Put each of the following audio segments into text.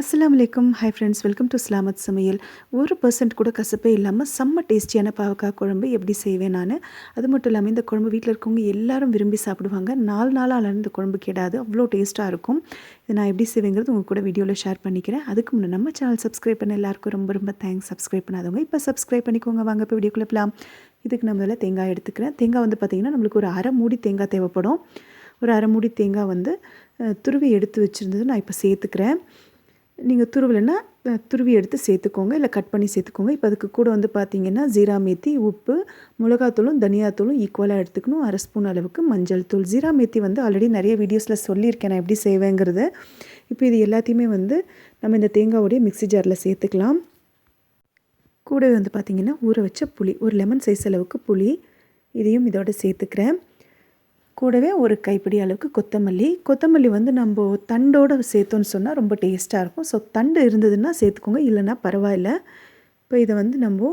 அஸ்லாம் வலைக்கும் hi friends welcome to Islamath சமையல் ஒரு பர்சன்ட் கூட கசப்பே இல்லாமல் செம்ம டேஸ்டியான பாவக்காய் குழம்பு எப்படி செய்வேன் நான்? அது மட்டும் இல்லாமல் இந்த குழம்பு வீட்டில் இருக்கவங்க எல்லாரும் விரும்பி சாப்பிடுவாங்க. நாலு நாளாக இந்த குழம்பு கேடாது. அவ்வளோ டேஸ்ட்டாக இருக்கும். இதை நான் எப்படி செய்வேங்கிறது உங்கள் கூட வீடியோவில் ஷேர் பண்ணிக்கிறேன். அதுக்கு முன்னே நம்ம சேனல் சப்ஸ்கிரைப் பண்ண எல்லாருக்கும் ரொம்ப ரொம்ப தேங்க்ஸ் சப்ஸ்கிரைப் பண்ணாதவங்க இப்போ சப்ஸ்கிரைப் பண்ணிக்கோங்க. வாங்க இப்போ வீடியோக்குள்ளே போகலாம் இதுக்கு நம்மளால் முதல்ல தேங்காய் எடுத்துக்கிறேன். தேங்காய் வந்து பார்த்திங்கன்னா நம்மளுக்கு ஒரு அரை மூடி தேங்காய் தேவைப்படும். ஒரு அரை மூடி தேங்காய் வந்து துருவி எடுத்து வச்சுருந்தது நான் இப்போ சேர்த்துக்கிறேன். நீங்கள் துருவலைன்னா துருவி எடுத்து சேர்த்துக்கோங்க. இல்லை கட் பண்ணி சேர்த்துக்கோங்க. இப்போ அதுக்கு கூட வந்து பார்த்தீங்கன்னா ஜீரா மேத்தி உப்பு மிளகாத்தூளும் தனியாத்தூளும் ஈக்குவலாக எடுத்துக்கணும். அரை ஸ்பூன் அளவுக்கு மஞ்சள் தூள். ஜீரா மேத்தி வந்து ஆல்ரெடி நிறைய வீடியோஸில் சொல்லியிருக்கேன் நான் எப்படி செய்வேங்கிறது. இப்போ இது எல்லாத்தையுமே வந்து நம்ம இந்த தேங்காவோடைய மிக்ஸி ஜாரில் சேர்த்துக்கலாம். கூடவே வந்து பார்த்திங்கன்னா ஊற வச்ச புளி ஒரு லெமன் சைஸ் அளவுக்கு புளி இதையும் இதோட சேர்த்துக்கிறேன். கூடவே ஒரு கைப்பிடி அளவுக்கு கொத்தமல்லி. கொத்தமல்லி வந்து நம்ம தண்டோடு சேர்த்தோன்னு சொன்னால் ரொம்ப டேஸ்ட்டாக இருக்கும். ஸோ தண்டு இருந்ததுன்னா சேர்த்துக்கோங்க. இல்லைன்னா பரவாயில்ல. இப்போ இதை வந்து நம்ம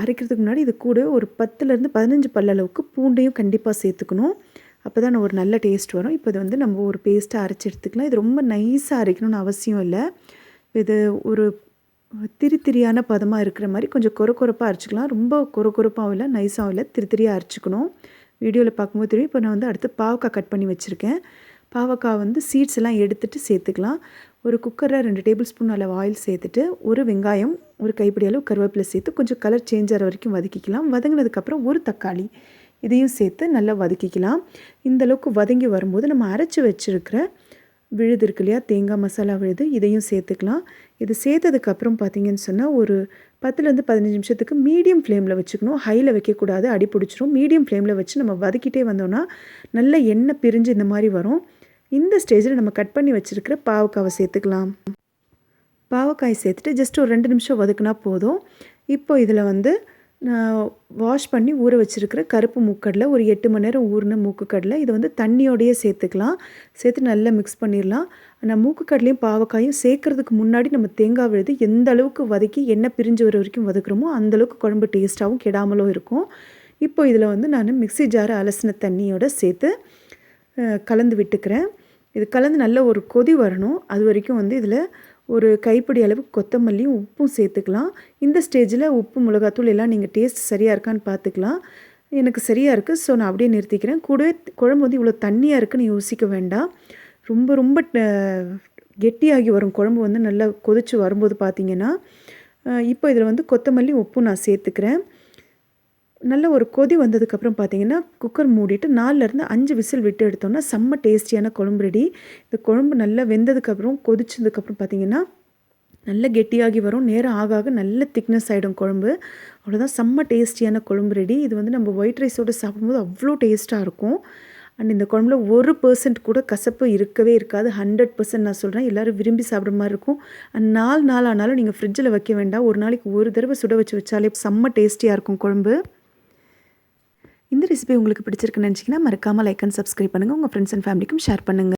அரைக்கிறதுக்கு முன்னாடி இது கூட ஒரு பத்துலேருந்து பதினஞ்சு பல்ல அளவுக்கு பூண்டையும் கண்டிப்பாக சேர்த்துக்கணும். அப்போ தான் ஒரு நல்ல டேஸ்ட் வரும். இப்போ இது வந்து நம்ம ஒரு பேஸ்ட்டாக அரைச்சி எடுத்துக்கலாம். இது ரொம்ப நைஸாக அரைக்கணும்னு அவசியம் இல்லை. இது ஒரு திரி திரியான பதமாக இருக்கிற மாதிரி கொஞ்சம் கொர கொரப்பாக அரைச்சிக்கலாம். ரொம்ப கொர கொரப்பாகவும் இல்லை நைஸாகவும் இல்லை. திரி திரியாக அரைச்சிக்கணும். வீடியோவில் பார்க்கும்போது தெரியும். இப்போ நான் வந்து அடுத்து பாவக்காய் கட் பண்ணி வச்சுருக்கேன். பாவக்காய் வந்து சீட்ஸ் எல்லாம் எடுத்துகிட்டு சேர்த்துக்கலாம். ஒரு குக்கரில் ரெண்டு டேபிள் ஸ்பூன் அளவு ஆயில் சேர்த்துட்டு ஒரு வெங்காயம் ஒரு கைப்பிடி அளவு கருவேப்பிலை சேர்த்து கொஞ்சம் கலர் சேஞ்ச் ஆகிற வரைக்கும் வதக்கிக்கலாம். வதங்கினதுக்கப்புறம் ஒரு தக்காளி இதையும் சேர்த்து நல்லா வதக்கிக்கலாம். இந்த அளவுக்கு வதங்கி வரும்போது நம்ம அரைச்சி வச்சுருக்கிற விழுது இருக்கு இல்லையா? தேங்காய் மசாலா விழுது இதையும் சேர்த்துக்கலாம். இது சேர்த்ததுக்கப்புறம் பார்த்தீங்கன்னு சொன்னால் ஒரு பத்துலேருந்து பதினஞ்சு நிமிஷத்துக்கு மீடியம் ஃப்ளேமில் வச்சுக்கணும். ஹையில் வைக்கக்கூடாது அடி பிடிச்சிரும். மீடியம் ஃப்ளேமில் வச்சு நம்ம வதக்கிட்டே வந்தோன்னா நல்ல எண்ணெய் பிரிஞ்சு இந்த மாதிரி வரும். இந்த ஸ்டேஜில் நம்ம கட் பண்ணி வச்சுருக்கிற பாவக்காவை சேர்த்துக்கலாம். பாவக்காய் சேர்த்துட்டு ஜஸ்ட் ஒரு ரெண்டு நிமிஷம் வதக்குனா போதும். இப்போ இதில் வந்து நான் வாஷ் பண்ணி ஊற வச்சுருக்கிற கருப்பு மூக்கடலை ஒரு எட்டு மணி நேரம் ஊறின மூக்குக்கடலை இதை வந்து தண்ணியோடையே சேர்த்துக்கலாம். சேர்த்து நல்லா மிக்ஸ் பண்ணிடலாம். ஆனால் மூக்குக்கடலையும் பாவக்காயும் சேர்க்கறதுக்கு முன்னாடி நம்ம தேங்காய் விழுது எந்த அளவுக்கு வதக்கி எண்ணெய் பிரிஞ்சு வர வரைக்கும் வதக்குறோமோ அந்தளவுக்கு குழம்பு டேஸ்ட்டாகவும் கெடாமலும் இருக்கும். இப்போ இதில் வந்து நான் மிக்ஸி ஜாரை அலசின தண்ணியோட சேர்த்து கலந்து விட்டுக்கிறேன். இது கலந்து நல்ல ஒரு கொதி வரணும். அது வரைக்கும் வந்து இதில் ஒரு கைப்பிடி அளவு கொத்தமல்லியும் உப்பும் சேர்த்துக்கலாம். இந்த ஸ்டேஜில் உப்பு மிளகாத்தூள் எல்லாம் நீங்கள் டேஸ்ட் சரியாக இருக்கான்னு பார்த்துக்கலாம் எனக்கு சரியாக இருக்குது ஸோ நான் அப்படியே நிறுத்திக்கிறேன். கூடவே குழம்பு வந்து இவ்வளோ தண்ணியாக இருக்குன்னு யோசிக்க வேண்டாம். ரொம்ப ரொம்ப கெட்டியாகி வரும் குழம்பு வந்து நல்லா கொதிச்சு வரும்போது பார்த்தீங்கன்னா இப்போ இதில் வந்து கொத்தமல்லி உப்பும் நான் சேர்த்துக்கிறேன். நல்ல ஒரு கொதி வந்ததுக்கப்புறம் பார்த்தீங்கன்னா குக்கர் மூடிட்டு நாலுலேருந்து அஞ்சு விசில் விட்டு எடுத்தோம்னா செம்ம டேஸ்டியான குழம்பு ரெடி இந்த குழம்பு நல்லா வெந்ததுக்கப்புறம் கொதிச்சதுக்கப்புறம் பார்த்தீங்கன்னா நல்ல கெட்டியாகி வரும். நேரம் ஆக ஆக நல்ல திக்னஸ் ஆகிடும் குழம்பு. அவ்வளோதான் செம்ம டேஸ்டியான குழம்பு ரெடி இது வந்து நம்ம ஒயிட் ரைஸோடு சாப்பிடும்போது அவ்வளோ டேஸ்ட்டாக இருக்கும். அண்ட் இந்த குழம்புல ஒரு பர்சன்ட் கூட கசப்பு இருக்கவே இருக்காது. ஹண்ட்ரட் பர்சன்ட் நான் சொல்கிறேன் எல்லோரும் விரும்பி சாப்பிட்ற மாதிரி இருக்கும். அண்ட் நாலு நாள் ஆனாலும் நீங்கள் ஃப்ரிட்ஜில் வைக்க வேண்டாம். ஒரு நாளைக்கு ஒரு தடவை சுட வச்சு வச்சாலே செம்ம டேஸ்டியாக இருக்கும் குழம்பு. இந்த ரெசிபி உங்களுக்கு பிடிச்சிருக்குன்னு நினச்சிங்கன்னா மறக்காமல் லைக் அண்ட் சப்ஸ்கிரைப் பண்ணுங்கள் உங்கள் ஃப்ரெண்ட்ஸ் அண்ட் ஃபேமிலிக்கும் ஷேர் பண்ணுங்கள்